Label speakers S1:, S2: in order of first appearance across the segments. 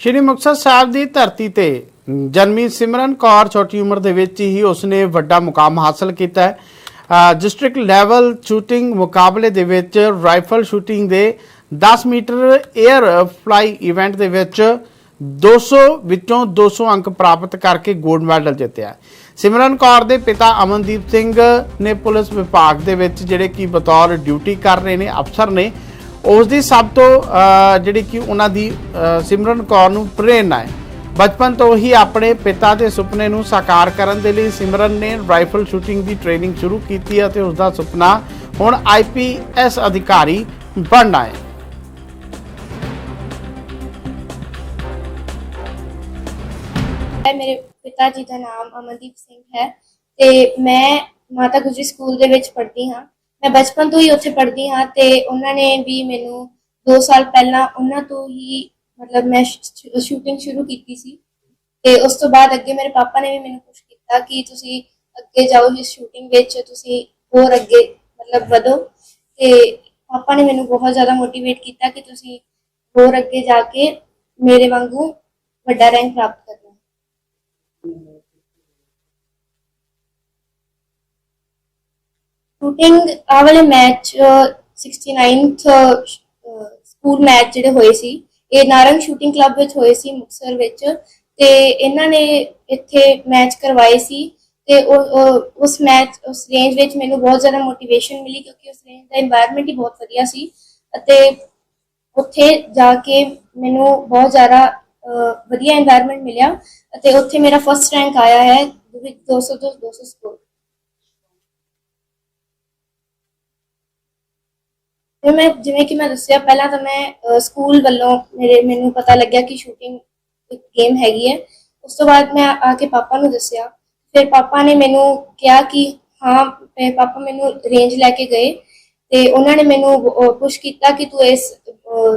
S1: ਸ਼੍ਰੀ ਮੁਕਤਸਰ ਸਾਹਿਬ ਦੀ ਧਰਤੀ ਤੇ ਜਨਮੀ ਸਿਮਰਨ ਕੌਰ ਛੋਟੀ ਉਮਰ ਦੇ ਵਿੱਚ ਹੀ ਉਸਨੇ ਵੱਡਾ ਮੁਕਾਮ ਹਾਸਲ ਕੀਤਾ ਹੈ। ਡਿਸਟ੍ਰਿਕਟ ਲੈਵਲ ਸ਼ੂਟਿੰਗ ਮੁਕਾਬਲੇ ਦੇ ਵਿੱਚ ਰਾਈਫਲ ਸ਼ੂਟਿੰਗ ਦੇ 10 ਮੀਟਰ 에ਅਰ ਫਲਾਈ ਇਵੈਂਟ ਦੇ ਵਿੱਚ 200 ਵਿੱਚੋਂ 200 ਅੰਕ ਪ੍ਰਾਪਤ ਕਰਕੇ 골ਡ ਮੈਡਲ ਜਿੱਤਿਆ ਸਿਮਰਨ ਕੌਰ ਦੇ ਪਿਤਾ ਅਮਨਦੀਪ ਸਿੰਘ ਨੇ ਪੁਲਿਸ ਵਿਭਾਗ ਦੇ ਵਿੱਚ ਜਿਹੜੇ ਕਿ ਬਤੌਰ ਡਿਊਟੀ ਕਰ ਰਹੇ ਨੇ, ਅਫਸਰ ਨੇ ਉਸ ਦੀ ਸਭ ਤੋਂ ਜਿਹੜੀ ਕਿ ਉਹਨਾਂ ਦੀ ਸਿਮਰਨ ਕੌਰ ਨੂੰ ਪ੍ਰੇਰਨਾ ਹੈ। ਬਚਪਨ ਤੋਂ ਹੀ ਆਪਣੇ ਪਿਤਾ ਦੇ ਸੁਪਨੇ ਨੂੰ ਸਾਕਾਰ ਕਰਨ ਦੇ ਲਈ ਸਿਮਰਨ ਨੇ ਰਾਈਫਲ ਸ਼ੂਟਿੰਗ ਦੀ ਟ੍ਰੇਨਿੰਗ ਸ਼ੁਰੂ ਕੀਤੀ ਅਤੇ ਉਸ ਦਾ ਸੁਪਨਾ ਹੁਣ ਆਈਪੀਐਸ ਅਧਿਕਾਰੀ ਬਣਨਾ ਹੈ।
S2: ਮੇਰੇ ਪਿਤਾ ਜੀ ਦਾ ਨਾਮ ਅਮਨਦੀਪ ਸਿੰਘ ਹੈ ਤੇ ਮੈਂ ਮਾਤਾ ਗੁਜਰੀ ਸਕੂਲ ਦੇ ਵਿੱਚ ਪੜ੍ਹਦੀ ਹਾਂ। ਮੈਂ ਬਚਪਨ ਤੋਂ ਹੀ ਉੱਥੇ ਪੜ੍ਹਦੀ ਹਾਂ ਤੇ ਉਹਨਾਂ ਨੇ ਵੀ ਮੈਨੂੰ 2 ਸਾਲ ਪਹਿਲਾਂ ਉਹਨਾਂ ਤੋਂ ਹੀ ਮਤਲਬ ਮੈਂ ਸ਼ੂਟਿੰਗ ਸ਼ੁਰੂ ਕੀਤੀ ਸੀ ਤੇ ਉਸ ਤੋਂ ਬਾਅਦ ਅੱਗੇ ਮੇਰੇ ਪਾਪਾ ਨੇ ਵੀ ਮੈਨੂੰ ਪੁਸ਼ ਕੀਤਾ ਕਿ ਤੁਸੀਂ ਅੱਗੇ ਜਾਓ ਇਸ ਸ਼ੂਟਿੰਗ ਵਿੱਚ, ਤੁਸੀਂ ਹੋਰ ਅੱਗੇ ਮਤਲਬ ਵਧੋ ਤੇ ਪਾਪਾ ਨੇ ਮੈਨੂੰ ਬਹੁਤ ਜ਼ਿਆਦਾ ਮੋਟੀਵੇਟ ਕੀਤਾ ਕਿ ਤੁਸੀਂ ਹੋਰ ਅੱਗੇ ਜਾ ਕੇ ਮੇਰੇ ਵਾਂਗੂ ਵੱਡਾ ਰੈਂਕ ਪ੍ਰਾਪਤ ਕਰੋ। ਸ਼ੂਟਿੰਗ ਆ ਵਾਲੇ ਮੈਚ 69th ਸਕੂਲ ਮੈਚ ਜਿਹੜੇ ਹੋਏ ਸੀ, ਇਹ ਨਾਰੰਗ ਸ਼ੂਟਿੰਗ ਕਲੱਬ ਵਿੱਚ ਹੋਏ ਸੀ ਮੁਕਸਰ ਵਿੱਚ ਤੇ ਇਹਨਾਂ ਨੇ ਇੱਥੇ ਮੈਚ ਕਰਵਾਏ ਸੀ ਤੇ ਉਸ ਮੈਚ ਉਸ ਰੇਂਜ ਵਿੱਚ ਮੈਨੂੰ ਬਹੁਤ ਜ਼ਿਆਦਾ ਮੋਟੀਵੇਸ਼ਨ ਮਿਲੀ ਕਿਉਂਕਿ ਉਸ ਰੇਂਜ ਦਾ এনवायरमेंट ਹੀ ਬਹੁਤ ਵਧੀਆ ਸੀ ਅਤੇ ਉੱਥੇ ਜਾ ਕੇ ਮੈਨੂੰ ਬਹੁਤ ਜ਼ਿਆਦਾ ਵਧੀਆ এনवायरमेंट ਮਿਲਿਆ ਅਤੇ ਉੱਥੇ ਮੇਰਾ ਫਸਟ ਰੈਂਕ ਆਇਆ ਹੈ 200 200 ਸਕੋਰ। ਤੇ ਮੈਂ ਜਿਵੇਂ ਕਿ ਮੈਂ ਦੱਸਿਆ, ਪਹਿਲਾਂ ਤਾਂ ਮੈਂ ਸਕੂਲ ਵੱਲੋਂ ਮੇਰੇ, ਮੈਨੂੰ ਪਤਾ ਲੱਗਿਆ ਕਿ ਸ਼ੂਟਿੰਗ ਇੱਕ ਗੇਮ ਹੈਗੀ ਹੈ। ਉਸ ਤੋਂ ਬਾਅਦ ਮੈਂ ਆ ਕੇ ਪਾਪਾ ਨੂੰ ਦੱਸਿਆ। ਫਿਰ ਪਾਪਾ ਨੇ ਮੈਨੂੰ ਕਿਹਾ ਕਿ, ਹਾਂ ਪਾਪਾ ਮੈਨੂੰ ਰੇਂਜ ਲੈ ਕੇ ਗਏ ਤੇ ਉਹਨਾਂ ਨੇ ਮੈਨੂੰ ਪੁਸ਼ ਕੀਤਾ ਕਿ ਤੂੰ ਇਸ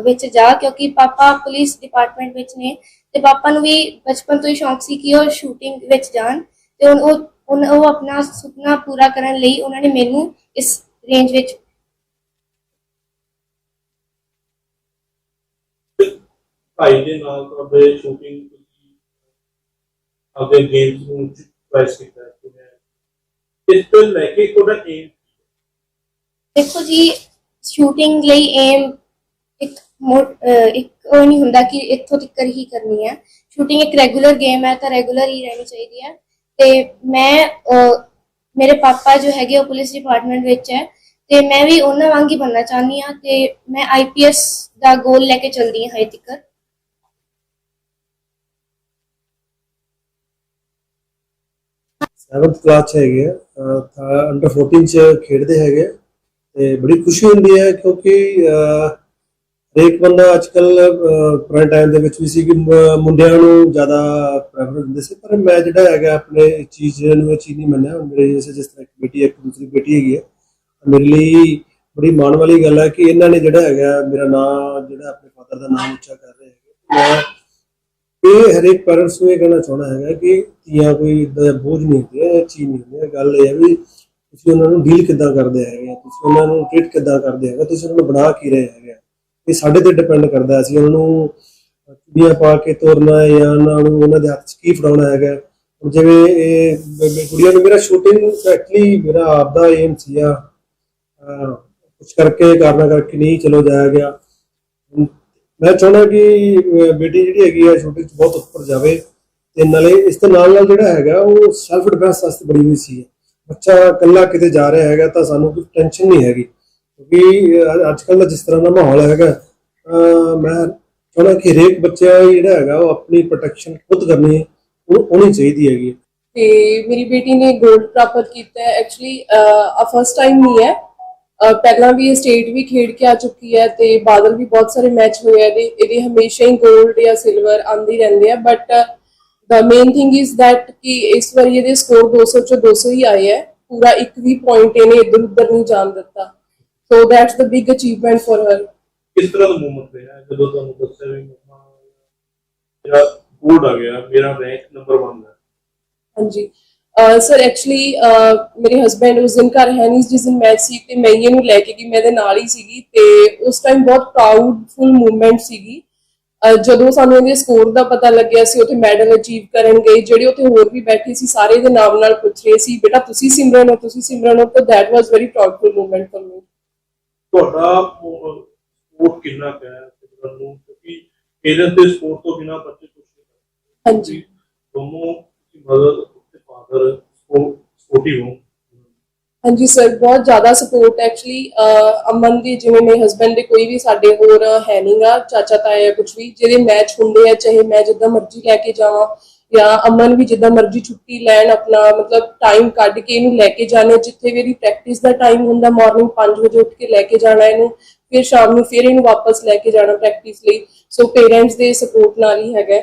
S2: ਵਿੱਚ ਜਾ ਕਿਉਂਕਿ ਪਾਪਾ ਪੁਲਿਸ ਡਿਪਾਰਟਮੈਂਟ ਵਿੱਚ ਨੇ ਤੇ ਪਾਪਾ ਨੂੰ ਵੀ ਬਚਪਨ ਤੋਂ ਹੀ ਸ਼ੌਂਕ ਸੀ ਕਿ ਉਹ ਸ਼ੂਟਿੰਗ ਵਿੱਚ ਜਾਣ ਤੇ ਉਹ ਉਹ- ਉਹ ਆਪਣਾ ਸੁਪਨਾ ਪੂਰਾ ਕਰਨ ਲਈ ਉਹਨਾਂ ਨੇ ਮੈਨੂੰ ਇਸ ਰੇਂਜ ਵਿੱਚ
S3: ਭਾਈ ਦੇ ਨਾਲ ਤੁਹਾਡੇ ਸ਼ੂਟਿੰਗ ਤੁਸੀਂ ਆਪਦੇ ਗੇਮਸ ਨੂੰ ਪ੍ਰੈਸ ਕੀਤਾ ਹੈ ਕਿਵੇਂ ਇਸ ਤੋਂ ਲੈ ਕੇ ਤੁਹਾਡਾ ਏਮ
S2: ਦੇਖੋ ਜੀ ਸ਼ੂਟਿੰਗ ਲਈ ਏਮ ਇੱਕ ਇੱਕ ਉਹ ਨਹੀਂ ਹੁੰਦਾ ਕਿ ਇੱਥੋਂ ਤੱਕ ਹੀ ਕਰਨੀ ਹੈ। ਸ਼ੂਟਿੰਗ ਇੱਕ ਰੈਗੂਲਰ ਗੇਮ ਹੈ, ਤਾਂ ਰੈਗੂਲਰ ਹੀ ਰਹਿਣੀ ਚਾਹੀਦੀ ਹੈ। ਤੇ ਮੈਂ ਮੇਰੇ ਪਾਪਾ ਜੋ ਹੈਗੇ, ਉਹ ਪੁਲਿਸ ਡਿਪਾਰਟਮੈਂਟ ਵਿੱਚ ਹੈ। ਤੇ ਮੈਂ ਵੀ ਉਹਨਾਂ ਵਾਂਗ ਹੀ ਬਣਨਾ ਚਾਹੁੰਦੀ ਆ ਤੇ ਮੈਂ ਆਈਪੀਐਸ ਦਾ ਗੋਲ ਲੈ ਕੇ ਚੱਲਦੀ ਹਾਂ ਹਜੇ ਤੱਕ।
S4: ਸੈਵਨਥ ਕਲਾਸ ਚ ਹੈਗੇ ਆ ਅੰਡਰ 14 ਚ ਖੇਡਦੇ ਹੈਗੇ ਤੇ ਬੜੀ ਖੁਸ਼ੀ ਹੁੰਦੀ ਹੈ ਕਿਉਂਕਿ ਹਰੇਕ ਬੰਦਾ ਅੱਜਕੱਲ ਪੁਰਾਣੇ ਟਾਈਮ ਦੇ ਵਿੱਚ ਵੀ ਸੀ ਕਿ ਮੁੰਡਿਆਂ ਨੂੰ ਜ਼ਿਆਦਾ ਪ੍ਰੈਫਰ ਦਿੰਦੇ ਸੀ ਪਰ ਮੈਂ ਜਿਹੜਾ ਹੈਗਾ ਆਪਣੇ ਚੀਜ਼ ਨੂੰ ਇਹ ਚੀਜ਼ ਨਹੀਂ ਮੰਨਿਆ। ਮੇਰੇ ਜਿਸ ਤਰ੍ਹਾਂ ਇੱਕ ਬੇਟੀ ਹੈ, ਇੱਕ ਦੂਸਰੀ ਬੇਟੀ ਹੈਗੀ ਹੈ ਮੇਰੇ ਲਈ ਬੜੀ ਮਾਣ ਵਾਲੀ ਗੱਲ ਹੈ ਕਿ ਇਹਨਾਂ ਨੇ ਜਿਹੜਾ ਹੈਗਾ ਮੇਰਾ ਨਾਮ ਜਿਹੜਾ ਆਪਣੇ ਫਾਦਰ ਦਾ ਨਾਮ ਉੱਚਾ ਕਰ ਰਹੇ ਹੈਗੇ। ਮੈਂ ਇਹ ਹਰੇਕ ਪੈਰੈਂਟਸ ਨੂੰ ਇਹ ਕਹਿਣਾ ਚਾਹਣਾ ਹੈਗਾ ਕਿ ਧੀਆਂ ਕੋਈ ਏਦਾਂ ਦਾ ਬੋਝ ਨਹੀਂ ਹੁੰਦੀਆਂ ਇਹ ਚੀਜ਼ ਨਹੀਂ ਹੁੰਦੀ ਗੱਲ ਇਹ ਹੈ ਵੀ ਤੁਸੀਂ ਉਹਨਾਂ ਨੂੰ ਡੀਲ ਕਿੱਦਾਂ ਕਰਦੇ ਹੈਗੇ ਤੁਸੀਂ ਉਹਨਾਂ ਨੂੰ ਟ੍ਰੀਟ ਕਿੱਦਾਂ ਕਰਦੇ ਹੈਗੇ ਤੁਸੀਂ ਉਹਨਾਂ ਨੂੰ ਬਣਾ ਕੀ ਰਹੇ ਹੈਗੇ ਇਹ ਸਾਡੇ ਤੇ ਡਿਪੈਂਡ ਕਰਦਾ ਅਸੀਂ ਉਹਨਾਂ ਨੂੰ ਚੁੜੀਆਂ ਪਾ ਕੇ ਤੋਰਨਾ ਹੈ ਜਾਂ ਉਹਨਾਂ ਨੂੰ ਉਹਨਾਂ ਦੇ ਹੱਥ 'ਚ ਕੀ ਫੜਾਉਣਾ ਹੈਗਾ ਜਿਵੇਂ ਇਹ ਬ- ਕੁੜੀਆਂ ਨੂੰ ਮੇਰਾ ਸ਼ੂਟਿੰਗ ਐਕਚੁਅਲੀ ਮੇਰਾ ਆਪ ਦਾ ਏਮ ਸੀਗਾ ਕੁਝ ਕਰਕੇ ਕਾਰਨਾ ਕਰਕੇ ਨਹੀਂ ਚਲੋ ਜਾਇਆ ਗਿਆ। ਮੈਂ ਚਾਹੁੰਦਾ ਕਿ ਬੇਟੀ ਜਿਹੜੀ ਹੈਗੀ ਹੈ ਸ਼ੂਟਿੰਗ 'ਚ ਬਹੁਤ ਉੱਪਰ ਜਾਵੇ ਤੇ ਨਾਲੇ ਇਸ ਦੇ ਨਾਲ ਨਾਲ ਜਿਹੜਾ ਹੈਗਾ, ਉਹ ਸੈਲਫ ਡਿਫੈਂਸ ਵਾਸਤੇ ਬੜੀ ਹੋਈ ਸੀ। ਬੱਚਾ ਇਕੱਲਾ ਕਿਤੇ ਜਾ ਰਿਹਾ ਹੈਗਾ ਤਾਂ ਸਾਨੂੰ ਕੋਈ ਟੈਨਸ਼ਨ ਨਹੀਂ ਹੈਗੀ। ਕਿਉਂਕਿ ਅੱਜ ਕੱਲ੍ਹ ਦਾ ਜਿਸ ਤਰ੍ਹਾਂ ਦਾ ਮਾਹੌਲ ਹੈਗਾ ਮੈਂ ਚਾਹੁੰਦਾ ਕਿ ਹਰੇਕ ਬੱਚਾ ਜਿਹੜਾ ਹੈਗਾ, ਉਹ ਆਪਣੀ ਪ੍ਰੋਟੈਕਸ਼ਨ ਖੁਦ ਕਰਨੀ ਉਹ ਚਾਹੀਦੀ ਹੈਗੀ
S5: ਤੇ ਮੇਰੀ ਬੇਟੀ ਨੇ 골ਡ ਪ੍ਰਾਪਤ ਕੀਤਾ ਹੈ। ਐਕਚੁਅਲੀ ਆ ਫਸਟ ਟਾਈਮ ਨਹੀਂ ਹੈ। ਪਹਿਲਾਂ ਵੀ ਇਹ ਸਟੇਟ ਵੀ ਖੇਡ ਕੇ ਆ ਚੁੱਕੀ ਹੈ ਤੇ ਬਾਦਲ ਵੀ ਬਹੁਤ ਸਾਰੇ ਮੈਚ ਹੋਏ ਆ ਇਹਦੇ ਇਹਦੇ ਹਮੇਸ਼ਾ ਹੀ 골ਡ ਜਾਂ ਸਿਲਵਰ ਆਂਦੀ ਰਹਿੰਦੇ ਆ but the main thing is that ਕਿ ਇਸ ਵਾਰੀ ਇਹਦੇ ਸਕੋਰ 200 ਚੋਂ 200 ਹੀ ਆਏ ਹੈ ਪੂਰਾ ਇੱਕ ਵੀ ਪੁਆਇੰਟ ਇਹਨੇ ਇੱਧਰ ਉੱਧਰ ਨਹੀਂ ਜਾਣ ਦਿੱਤਾ। So that's the big achievement for ਹਰ
S3: ਕਿਸ ਤਰ੍ਹਾਂ ਦਾ ਮੂਮੈਂਟ ਰਿਹਾ ਜਦੋਂ ਤੁਹਾਨੂੰ ਦੱਸਿਆ ਵੀ ਮੇਰਾ ਗੋਲਡ ਆ ਗਿਆ ਮੇਰਾ ਰੈਂਕ ਨੰਬਰ 1 ਹੈ।
S5: ਹਾਂਜੀ। ਸਰ ਐਕਚੁਅਲੀ ਮੇਰੇ ਹਸਬੰਡ ਉਸ ਦਿਨ ਘਰ ਹੈ ਨਹੀਂ ਜਿਸ ਦਿਨ ਮੈਚ ਸੀ ਤੇ ਮੈਂ ਇਹਨੂੰ ਲੈ ਕੇ ਗਈ ਮੈਂ ਇਹਦੇ ਨਾਲ ਹੀ ਸੀਗੀ ਤੇ ਉਸ ਟਾਈਮ ਬਹੁਤ ਪ੍ਰਾਊਡਫੁਲ ਮੂਵਮੈਂਟ ਸੀਗੀ। ਜਦੋਂ ਸਾਨੂੰ ਇਹਦੇ ਸਕੋਰ ਦਾ ਪਤਾ ਲੱਗਿਆ ਸੀ ਉੱਥੇ ਮੈਡਲ ਅਚੀਵ ਕਰਨ ਗਏ ਜਿਹੜੇ ਉੱਥੇ ਹੋਰ ਵੀ ਬੈਠੇ ਸੀ ਸਾਰੇ ਦੇ ਨਾਮ ਨਾਲ ਪੁੱਛ ਰਹੇ ਸੀ ਬੇਟਾ ਤੁਸੀਂ ਸਿਮਰਨ ਹੋ ਤੁਸੀਂ ਸਿਮਰਨ ਹੋ ਤਾਂ that was very proudful moment for me
S3: ਤੁਹਾਡਾ ਸਪੋਰਟ ਕਿੰਨਾ ਹੈ ਸਿਮਰਨ ਨੂੰ? ਕਿਉਂਕਿ ਪੇਰੈਂਟਸ ਦੇ ਸਪੋਰਟ ਤੋਂ ਬਿਨਾ ਬੱਚੇ ਕੁਝ ਨਹੀਂ
S5: ਹਾਂਜੀ।
S3: ਦੋਨੋਂ ਮਦਰ ਤੇ ਫਾਦਰ ਸਪੋਰਟਿਵ ਹੋ
S5: ਹਾਂਜੀ ਸਰ ਬਹੁਤ ਜ਼ਿਆਦਾ ਸਪੋਰਟ ਐਕਚੁਅਲੀ ਅਮਨ ਦੀ, ਜਿਵੇਂ ਮੇਰੇ ਹਸਬੰਡ ਦੇ ਕੋਈ ਵੀ ਸਾਡੇ ਹੋਰ ਹੈ ਨਹੀਂਗਾ ਚਾਚਾ, ਤਾਇਆ ਕੁਝ ਵੀ ਜਿਹੜੇ ਮੈਚ ਹੁੰਦੇ ਆ, ਚਾਹੇ ਮੈਂ ਜਿੱਦਾਂ ਮਰਜ਼ੀ ਲੈ ਕੇ ਜਾਵਾਂ, ਜਾਂ ਅਮਨ ਵੀ ਜਿੱਦਾਂ ਮਰਜ਼ੀ ਛੁੱਟੀ ਲੈਣ, ਆਪਣਾ ਮਤਲਬ ਟਾਈਮ ਕੱਢ ਕੇ ਇਹਨੂੰ ਲੈ ਕੇ ਜਾਣੇ, ਜਿੱਥੇ ਵੀ ਇਹਦੀ ਪ੍ਰੈਕਟਿਸ ਦਾ ਟਾਈਮ ਹੁੰਦਾ ਮਾਰਨਿੰਗ 5 ਵਜੇ ਉੱਠ ਕੇ ਲੈ ਕੇ ਜਾਣਾ ਇਹਨੂੰ, ਫਿਰ ਸ਼ਾਮ ਨੂੰ ਫਿਰ ਇਹਨੂੰ ਵਾਪਸ ਲੈ ਕੇ ਜਾਣਾ ਪ੍ਰੈਕਟਿਸ ਲਈ। ਸੋ ਪੇਰੈਂਟਸ ਦੇ ਸਪੋਰਟ ਨਾਲ ਹੀ ਹੈਗਾ।